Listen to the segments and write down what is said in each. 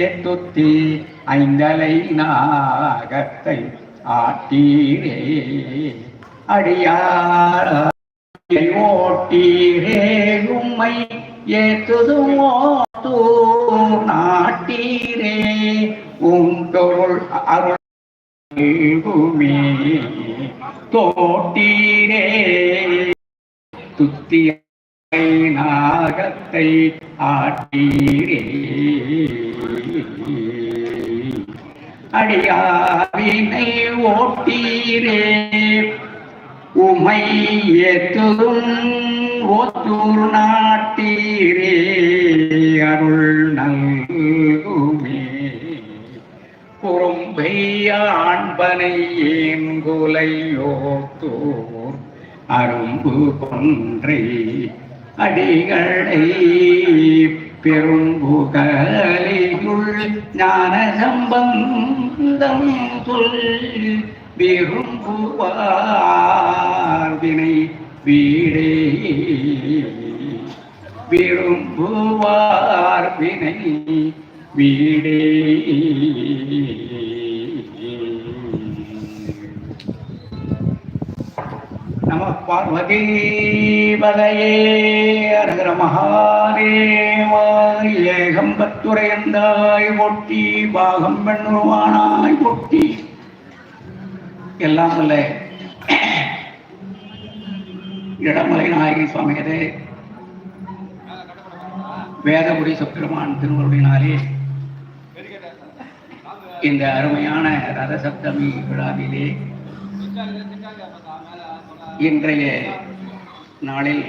தொத்தி ஐந்தலை நாகத்தை ஆட்டீரே. அடியார் ஓட்டீரே உம்மை ஏத்துதுமோ நாட்டீரே. உம் தொருள் அருள்மே தோட்டீரே. துத்திய நாகத்தை ஆட்டீரே. அடியாவினை ஓட்டீரே. உமை ஏத்துதும் ஓத்தூர் நாட்டீரே. அருள் நல்குமே. குறும்பையாண்பனை ஏங்குலையோத்தூர் அரும்பு கொன்றை. அடிகளை பெரும்புகலையுள் ஞான சம்பந்தம் சொல் விரும்புவார் வினை வீடே விரும்புவார் வினை வீடே. நம பார்வதி அரகர மகாதேவா ஏகம்பத்துரையந்தாய் ஒட்டி பாகம் பெண்ணுருவானாய் ஒட்டி. எல்லாம் அல்ல. இடமலை நாயகி சுவாமியதே. வேதபுரி சுப்பிரமான் திருவருளினாலே இந்த அருமையான ரதசப்தமி விழாவிலே இன்றைய நாளில்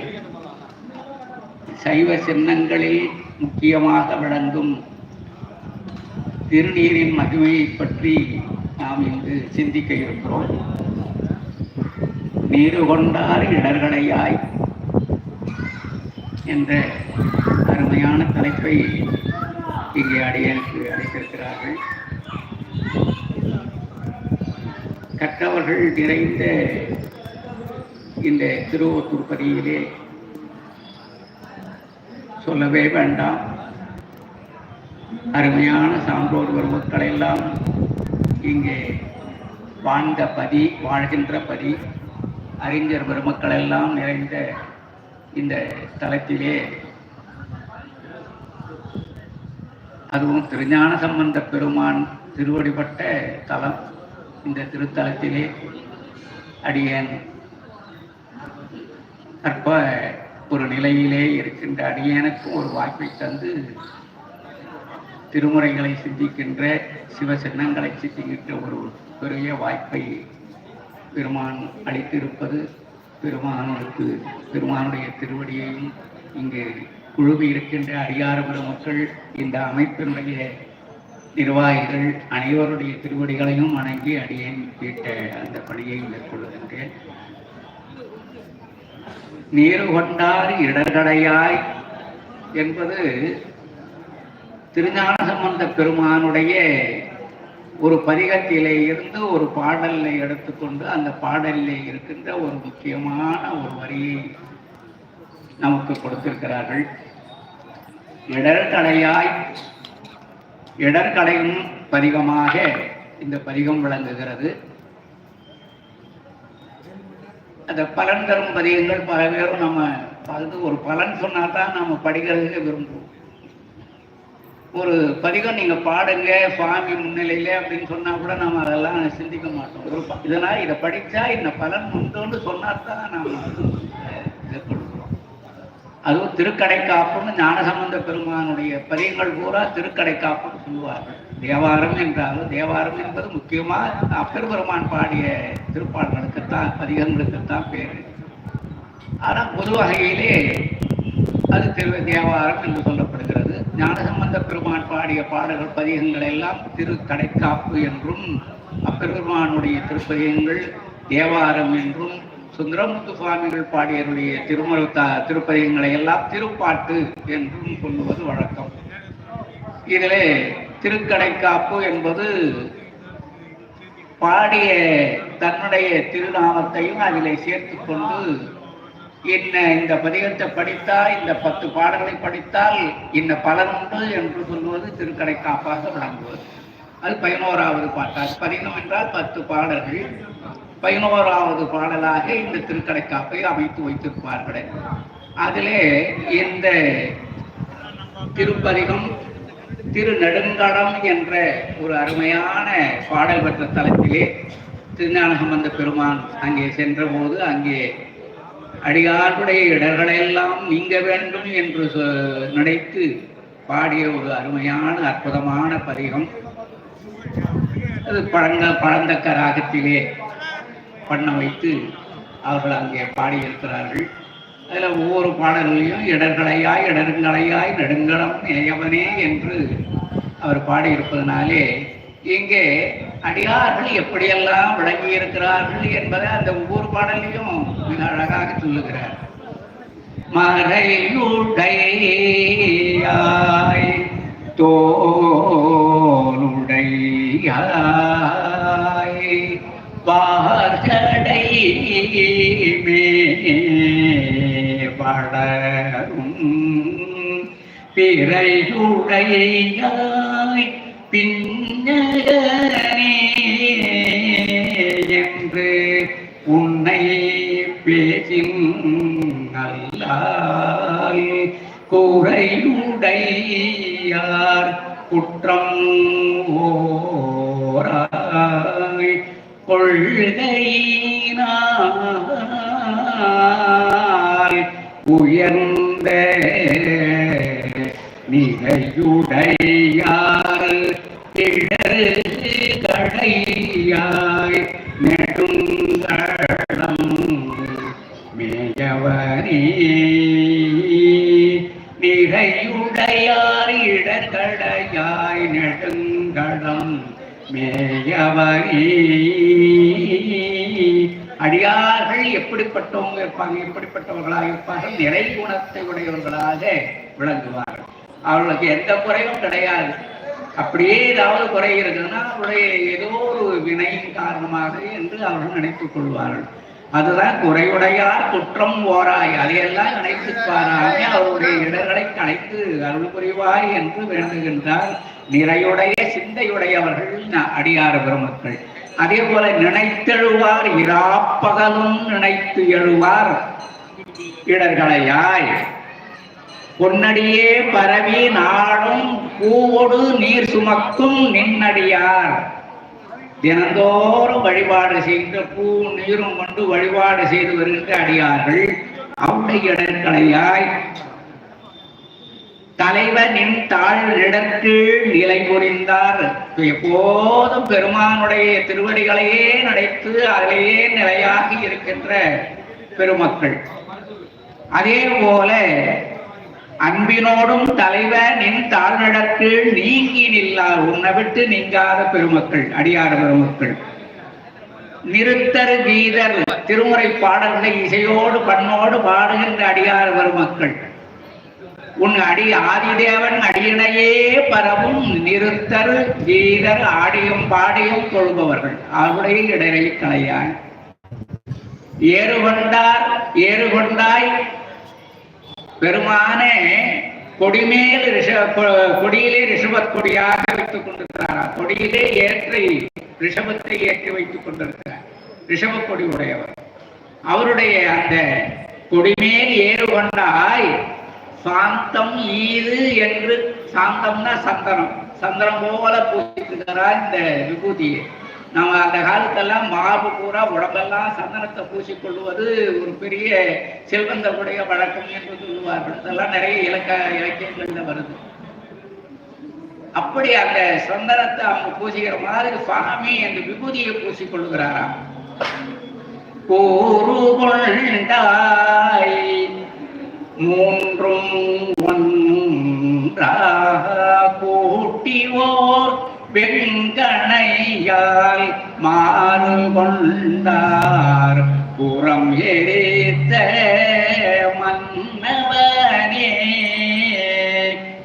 சைவ சின்னங்களில் முக்கியமாக விளங்கும் திருநீரின் மகிமையை பற்றி நாம் இங்கு சிந்திக்க இருக்கிறோம். நீரு கொண்டார் இடர்களையாய் என்ற அருமையான தலைப்பை இங்கே அடியனுக்கு அளித்திருக்கிறார்கள். கற்றவர்கள் நிறைந்த இந்த திருவத்தூர் பதியிலே சொல்லவே வேண்டாம். அருமையான சான்றோர் பெருமக்கள் எல்லாம் இங்கே வாழ்ந்த பதி வாழ்கின்ற பதி அறிஞர் பெருமக்கள் எல்லாம் நிறைந்த இந்த தலத்திலே. அதுவும் திருஞான சம்பந்த பெருமான் திருவடிப்பட்ட தலம் இந்த திருத்தலத்திலே. அடியேன் அற்ப ஒரு நிலையிலே இருக்கின்ற அடியேனுக்கும் ஒரு வாய்ப்பை தந்து திருமுறைகளை சிந்திக்கின்ற சிவ சின்னங்களை சிந்திக்கின்ற ஒரு பெரிய வாய்ப்பை பெருமான் அளித்திருப்பது பெருமானுக்கு பெருமானுடைய திருவடியையும் இங்கு குழுவி இருக்கின்ற அடியார மக்கள் இந்த அமைப்பினுடைய நிர்வாகிகள் அனைவருடைய திருவடிகளையும் வணங்கி அடியேன் கேட்ட அந்த பணியை மேற்கொள்கின்றேன். நீரு கொண்டார் என்பது திருஞான சம்பந்த பெருமானுடைய ஒரு பதிகத்திலே இருந்து ஒரு பாடலை எடுத்துக்கொண்டு அந்த பாடலில் இருக்கின்ற ஒரு முக்கியமான ஒரு வரியை நமக்கு கொடுத்திருக்கிறார்கள். இடர்கடையாய் இடர்கடையும் பதிகமாக இந்த பதிகம் விளங்குகிறது. அந்த பலன் தரும் பதிகங்கள் பல பேரும் நம்ம அதுக்கு ஒரு பலன் சொன்னால் தான் நம்ம படிக்கிறதுக்கு விரும்புவோம். ஒரு பதிகம் நீங்க பாடுங்க சுவாமி முன்னிலையில அப்படின்னு சொன்னா கூட நாம அதெல்லாம் சிந்திக்க மாட்டோம். ஒரு இதனால் இதை படிச்சா இந்த பலன் உண்டுன்னு சொன்னால் தான் நாம இதை அதுவும் அதுவும் திருக்கடைக்காப்புன்னு ஞானசம்பந்த பெருமானுடைய பதிகங்கள் பூரா திருக்கடைக்காப்புன்னு சொல்லுவார்கள். தேவாரம் என்றாலும் தேவாரம் என்பது முக்கியமா அப்பெருமான் பாடிய திருப்பாடல்களுக்குத்தான் பதிகங்களுக்குத்தான் பேர். ஆனால் பொது வகையிலே அது திரு தேவாரம் என்று சொல்லப்படுகிறது. ஞானசம்பந்த பெருமான் பாடிய பாடல்கள் பதிகங்கள் எல்லாம் திருக்கடைக்காப்பு என்றும் அப்பெருமானுடைய திருப்பதிகங்கள் தேவாரம் என்றும் சுந்தரமுத்து சுவாமிகள் பாடியருடைய திருமுறை திருப்பதிகங்களை எல்லாம் திருப்பாட்டு என்றும் சொல்லுவது வழக்கம். இதிலே திருக்கடைக்காப்பு என்பது பாடிய தன்னுடைய திருநாமத்தையும் அதிலே சேர்த்து கொண்டு இன்ன இந்த பதிகத்தை படித்தால் இந்த பத்து பாடல்களை படித்தால் என்ன பலன் உண்டு என்று சொல்வது திருக்கடை காப்பாக விளங்குவது. அது பதினோராவது பாட்டால் பதினோம் என்றால் பத்து பாடல்கள். பதினோராவது பாடலாக இந்த திருக்கடை காப்பை அமைத்து வைத்திருப்பார்கள். அதிலே இந்த திருப்பதிகம் திரு நெடுங்கடம் என்ற ஒரு அருமையான பாடல் பெற்ற தலத்திலே திருஞானகமந்த பெருமான் அங்கே சென்றபோது அங்கே அடியாருடைய இடர்களெல்லாம் நீங்க வேண்டும் என்று சொ- நினைத்து பாடிய ஒரு அருமையான அற்புதமான பதிகம். அது பழங்க பழந்தக்க ராகத்திலே பண்ண வைத்து அவர்கள் அங்கே பாடியிருக்கிறார்கள். அதில் ஒவ்வொரு பாடல்களையும் இடர்களையாய் இடர்களையாய் நெடுங்கலம் இளையவனே என்று அவர் பாடியிருப்பதனாலே இங்கே அடியார்கள் எப்படியெல்லாம் விளங்கி இருக்கிறார்கள் என்பதை அந்த ஒவ்வொரு பாடலையும் மிக அழகாக சொல்லுகிறார். மறையுடையாய் தோளுடையாய் பார்கடை வளரும் பிறையுடையாய் பின்னகனே என்று உன்னை பேசின் நல்லாய் குறையுடையார் குற்றம் ஓராய் கொள்க நிலையுடையார் தடையாய் நெடும் நெடுங்கடம் மேயவனே நிறையுடையார் இடர்கடையாய் நெடுங்கடம் மேயவனே அடியார்கள் எப்படிப்பட்டவங்க இருப்பாங்க எப்படிப்பட்டவர்களாக இருப்பார்கள்? நிறை குணத்தை உடையவர்களாக விளங்குவார் அவர்களுக்கு எந்த குறையும் கிடையாது. அப்படியே ஏதாவது குறை இருக்குன்னா அவருடைய ஏதோ ஒரு வினையின் காரணமாக என்று அவர்கள் நினைத்துக் கொள்வார்கள். அதுதான் குறையுடையார் குற்றம் ஓராய். அதையெல்லாம் நினைத்துப் பாராம அவருடைய இடர்களை கலைத்து அருள் புரிவாய் என்று வேண்டுகின்றார். நிறையுடைய சிந்தையுடையவர்கள் ந- அடியார் பெருமக்கள் அதே போல நினைத்தெழுவார் இராப்பகலும் நினைத்து எழுவார். இடர்களையாய். பொன்னடியே பரவி நாடும் பூவோடு நீர் சுமக்கும் நின்னடியார். தினந்தோறும் வழிபாடு செய்கின்ற பூ நீரும் கொண்டு வழிபாடு செய்து வருகின்ற அடியார்கள். அவருடைய இடர்களையாய் தலைவர் நின் தாழ்நிடத்தில் நிலை புரிந்தார். எப்போதும் பெருமானுடைய திருவடிகளையே நடைத்து அதிலேயே நிலையாகி இருக்கின்ற பெருமக்கள். அதே போல அன்பினோடும் தலைவர் நின் தாழ்நடக்கீழ் நீங்கி நில்லார் உன்னை விட்டு நீங்காத பெருமக்கள் அடியார் பெருமக்கள். நிறுத்தர் கீதர் திருமுறை பாடல்களை இசையோடு பண்ணோடு பாடுகின்ற அடியார் பெருமக்கள். உன் அடி ஆதிதேவன் அடியினையே பரவும் நிறுத்தர் கீதர் ஆடியும் பாடியும் கொள்பவர்கள் அவருடைய இடரை கலையாய் ஏறு கொண்டார் பெருமானே கொடிமேல் ரிஷ கொ- கொடியிலே ரிஷபத் கொடியாக வைத்துக் கொண்டிருக்கிறார். கொடியிலே ஏற்றி ரிஷபத்தை ஏற்றி வைத்துக் கொண்டிருக்கிறார். ரிஷப கொடி உடையவர். அவருடைய அந்த கொடிமேல் ஏறு கொண்டாய் சாந்தம் ஈது என்று சாந்தம்னா சந்தனம். சந்திரம் போல பூசிக்கிறார் இந்த விபூதியை. நம்ம அந்த காலத்தெல்லாம் மார்பு பூரா உடம்பெல்லாம் சந்தனத்தை பூசிக்கொள்வது ஒரு பெரிய செல்வந்தருடைய வழக்கம் என்று சொல்லுவார்கள். அதெல்லாம் நிறைய இலக்க இலக்கியங்கள்ல வருது. அப்படி அந்த சந்தனத்தை அவங்க பூசிக்கிற மாதிரி சுவாமி அந்த விபூதியை பூசிக்கொள்கிறாராம் கூறுகொண்டாய் மூன்றும் ஒன்றாக கூட்டிவோர் வெண்கணையால் கொண்டார் புறம் எரித்த மன்னவனே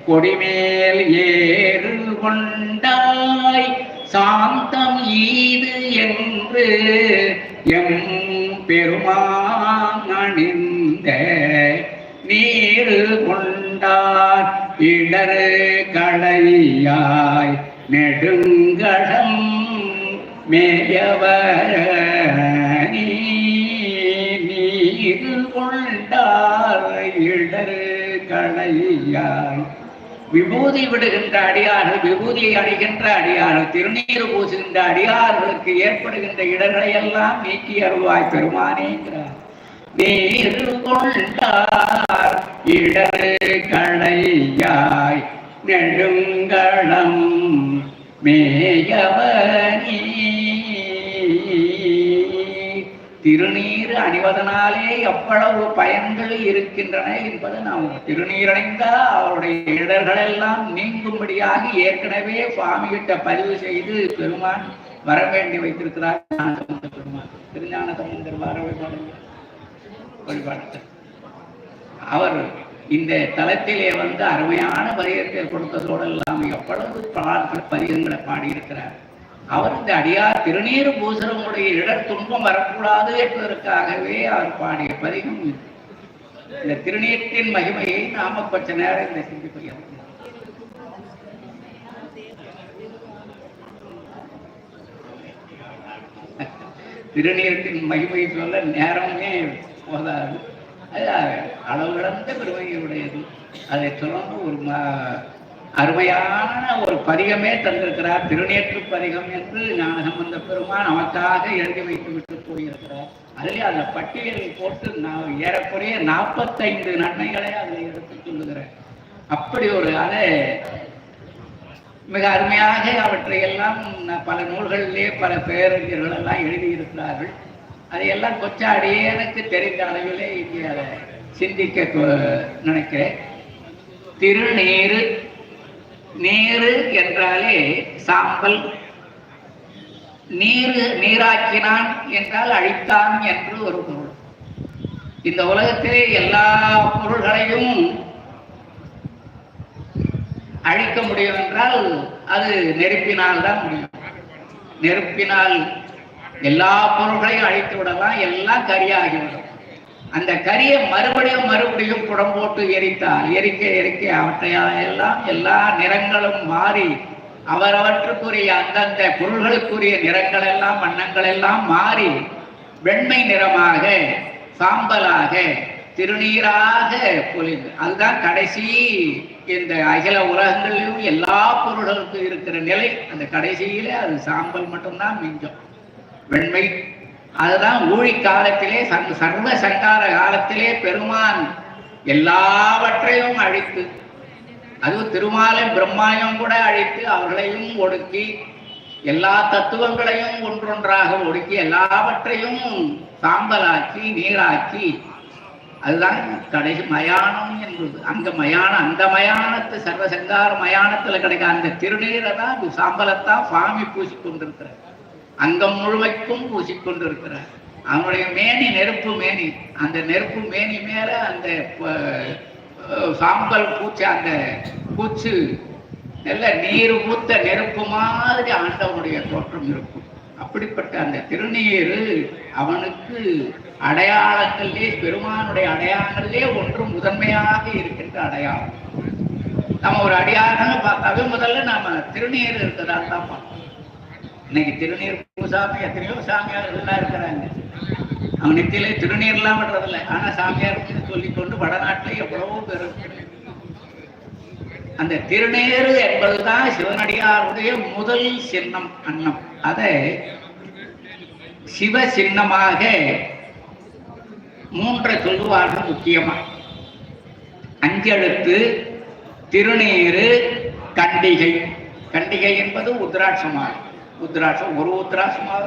கொடிமேல் ஏறு கொண்டாய். சாந்தம் ஈது என்று எம் பெருமான் அணிந்த கொண்டார். இடரு களையாய் நெடுங்கடம் மேயவர் நீர் கொண்டார் இடரு விபூதி விடுகின்ற அடியார்கள் விபூதியை அடைகின்ற அடியார்கள் திருநீர் பூசுகின்ற அடியார்களுக்கு ஏற்படுகின்ற இடர்களை எல்லாம் நீக்கி அருள்வாய் பெருமானேங்கிறார் நீர் கொண்டார் இடரு கடையாய் நெடுங்களம் மேயவனி திருநீர் அணிவதனாலே எவ்வளவு பயன்கள் இருக்கின்றன என்பது நாம் திருநீரடைந்தால் அவருடைய இடர்கள் எல்லாம் நீங்கும்படியாக ஏற்கனவே சுவாமிகிட்ட பதிவு செய்து பெருமான் வர வேண்டி வைத்திருக்கிறார். பெருமான். திருஞான சம்பந்தர் வர வழிபாடு அவர் இந்த தலத்திலே வந்து அருமையான பதிகத்தை கொடுத்ததோடு இல்லாமல் எவ்வளவு பாடல்கள் பதிகங்களை பாடியிருக்கிறார். அவர் இந்த அடியார் திருநீர் பூசரமுடைய இடர் துன்பம் வரக்கூடாது என்பதற்காகவே அவர் பாடிய பதிகம் இந்த திருநீரத்தின் மகிமையை நாம கொஞ்ச நேரம் இந்த சிந்திப்போம் திருநீரத்தின் மகிமையை சொல்ல நேரமே போதாது. அது அளவு கடந்த பெருமையுடையது. அதை தொடர்ந்து ஒரு மா அருமையான ஒரு பதிகமே தந்திருக்கிறார். திருநேற்று பதிகம் என்று ஞானசம்பந்த பெருமான் நமக்காக எழுதி வைத்து விட்டு போயிருக்கிறார். அதிலே அந்த பட்டியலை போட்டு நான் ஏறக்குறைய நாற்பத்தைந்து நன்மைகளை அதில் எடுத்து சொல்லுகிறேன் அப்படி ஒரு அதை மிக அருமையாக அவற்றை எல்லாம் பல நூல்களிலே பல பேரறிஞர்கள் எல்லாம் எழுதியிருக்கிறார்கள். அதையெல்லாம் கொச்சாடியே எனக்கு தெரிந்த அளவிலே இங்கே அதை சிந்திக்க நினைக்கிறேன். திருநீரு நீரு என்றாலே சாம்பல். நீரு நீராக்கினான் என்றால் அழித்தான் என்று ஒரு பொருள். இந்த உலகத்திலே எல்லா பொருள்களையும் அழிக்க முடியும் என்றால் அது நெருப்பினால் தான் முடியும். நெருப்பினால் எல்லா பொருள்களையும் அழித்து விடலாம் எல்லாம் கரியாகிவிடும் அந்த கரியை மறுபடியும் மறுபடியும் புடம் போட்டு எரித்தால் எரிக்க எரிக்க அவற்றையெல்லாம் எல்லா நிறங்களும் மாறி அவரவற்றுக்குரிய அந்தந்த பொருள்களுக்குரிய நிறங்கள் எல்லாம் வண்ணங்கள் எல்லாம் மாறி வெண்மை நிறமாக சாம்பலாக திருநீராக பொழிந்து. அதுதான் கடைசி இந்த அகில உலகங்களிலும் எல்லா பொருள்களுக்கும் இருக்கிற நிலை. அந்த கடைசியில அது சாம்பல் மட்டும்தான் மிஞ்சும். வெண்மை அதுதான் ஊழி காலத்திலே சர்வ- சர்வ சங்கார காலத்திலே பெருமான் எல்லாவற்றையும் அழித்து அதுவும் திருமாலை பிரம்மாயம் கூட அழித்து அவர்களையும் ஒடுக்கி எல்லா தத்துவங்களையும் ஒன்றொன்றாக ஒடுக்கி எல்லாவற்றையும் சாம்பலாக்கி நீராக்கி அதுதான் கடைசி மயானம் என்பது. அங்க மயானம் அந்த மயானத்து சர்வசங்கார மயானத்துல கிடைக்க அந்த திருநீரை தான் சாம்பலத்தான் சுவாமி பூசிக்கொண்டிருக்கிறார் அங்கம் முழுமைக்கும் பூசிக்கொண்டிருக்கிறார் அவனுடைய மேனி நெருப்பு மேனி. அந்த நெருப்பு மேனி மேல அந்த சாம்பல் பூச்சி அந்த பூச்சு நல்ல நீர் ஊத்த நெருப்பு மாதிரி ஆண்டவனுடைய தோற்றம் இருக்கும். அப்படிப்பட்ட அந்த திருநீர் அவனுக்கு அடையாளங்களிலே பெருமானுடைய அடையாளங்களிலே ஒன்று முதன்மையாக இருக்கின்ற அடையாளம். நம்ம ஒரு அடையாளம்னு பார்த்தாவே முதல்ல நாம திருநீர் இருக்கிறதா தான் பார்ப்போம். இன்னைக்கு திருநீர் பூசாமி எத்தனையோ சாமியார் எல்லாம் இருக்கிறாங்க. அவங்க நெத்தியிலே திருநீர்லாம் விடுறதில்ல ஆனா சாமியார் சொல்லிக்கொண்டு வடநாட்டுல எவ்வளவோ பெரும் அந்த திருநீர் என்பதுதான் சிவனடியாருடைய முதல் சின்னம் அன்னம். அதை சிவ சின்னமாக மூன்றை சொல்லுவார்கள் முக்கியமா. அஞ்செழுத்து திருநீரு கண்டிகை. கண்டிகை என்பது உத்ராட்சமாகும் உத்ராசம் ஒரு உத்ராசமாக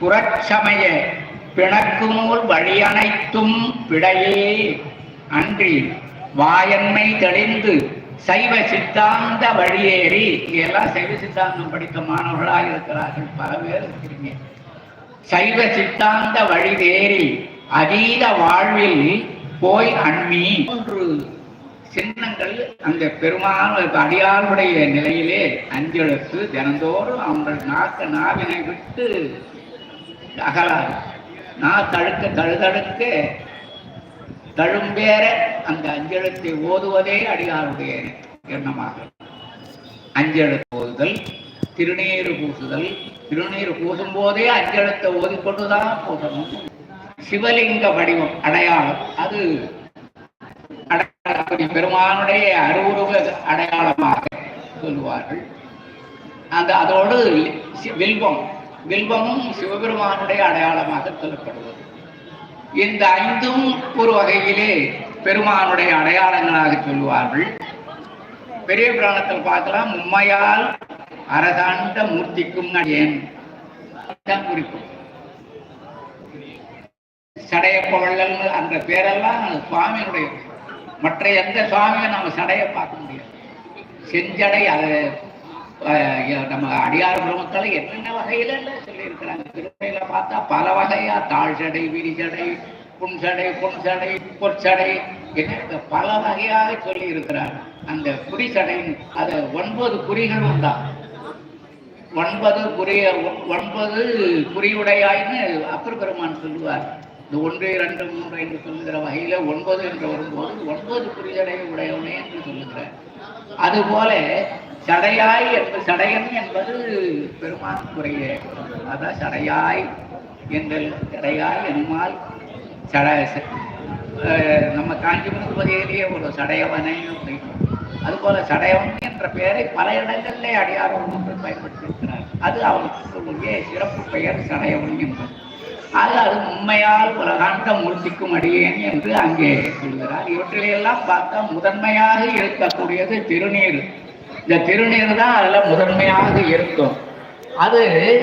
புறச்சமய பிணக்கு நூல் வழியனைத்தும் பிழையே அன்றி வாயன்மை தெளிந்து சைவ சித்தாந்த வழியேறி எல்லாம் சைவ சித்தாந்தம் படித்த மாணவர்களாக இருக்கிறார்கள். பல பேர் இருக்கிறீங்க. சைவ சித்தாந்த வழிதேறி அதீத வாழ்வில் போய் அண்மி. மூன்று சின்னங்கள் அந்த பெருமான அடியாளுடைய நிலையிலே அஞ்செழுத்து தினந்தோறும் அவங்க நாக்க நாவினை விட்டு அகலாது. நா தழுக்க தழுதழுக்க தழும்பேற அந்த அஞ்செழுத்தை ஓதுவதே அடியாருடைய எண்ணமாக. அஞ்செழுத்து ஓதுதல் திருநீர் பூசுதல் திருநீர் பூசும் போதே அஞ்செழுத்தை ஓதிக்கொண்டுதான் பூசணும் சிவலிங்க வடிவம் அடையாளம் அது. அப்படி பெருமானுடைய அருவுருவ அடையாளமாக சொல்லுவார்கள். அந்த அதோடு வில்வம் வில்வமும் சிவபெருமானுடைய அடையாளமாக சொல்லப்படுவது. இந்த ஐந்தும் ஒரு வகையிலே பெருமானுடைய அடையாளங்களாக சொல்லுவார்கள். பெரிய புராணத்தில் பார்க்கலாம் உண்மையால் அரசாண்ட மூர்த்திக்கும் அடியேன் தான் குறிக்கும் சடையப்பவள்ளல் அந்த பேரெல்லாம் சுவாமியினுடைய மற்ற எந்த சுவாமியும் நம்ம சடையை பார்க்க முடியாது. செஞ்சடை அதை நம்ம அடியார் பிரமக்களை என்னென்ன வகையில சொல்லியிருக்கிறாங்க? திருமையில பார்த்தா பல வகையா தாழ் சடை விரிசடை புன்சடை புன்சடை பொற்சடை என்ன பல வகையாக சொல்லி இருக்கிறார் அந்த குறிசடை அது ஒன்பது குறிகள் உண்டா? ஒன்பது குறிய ஒன்பது குறியுடையாய்னு அப்பர் பெருமான் சொல்லுவார். இந்த ஒன்று இரண்டு மூன்று என்று சொல்லுகிற வகையில ஒன்பது என்று வரும்போது ஒன்பது புரிதலை உடையவனே என்று சொல்லுகிறார். அதுபோல சடையாய் என்பது சடையன் என்பது பெருமானுக்குரிய அதான் சடையாய் என்ற சடையாய் என்மால் சட ச- நம்ம காஞ்சிபுரத்து பகுதியிலேயே ஒரு சடையவனை அப்படின்னு. அதுபோல சடையவன் என்ற பெயரை பல இடங்களிலே அடியார் ஒன்று பயன்படுத்தியிருக்கிறார். அது அவனுக்கு சிறப்பு பெயர் சடையவன் என்பது. அது அது உண்மையால் உலகாண்ட மூர்த்திக்கும் அடியேன் என்று அங்கே சொல்கிறார். இவற்றிலையெல்லாம் பார்த்தா முதன்மையாக இருக்கக்கூடியது திருநீர். இந்த திருநீர் தான் அதில் முதன்மையாக இருக்கும். அது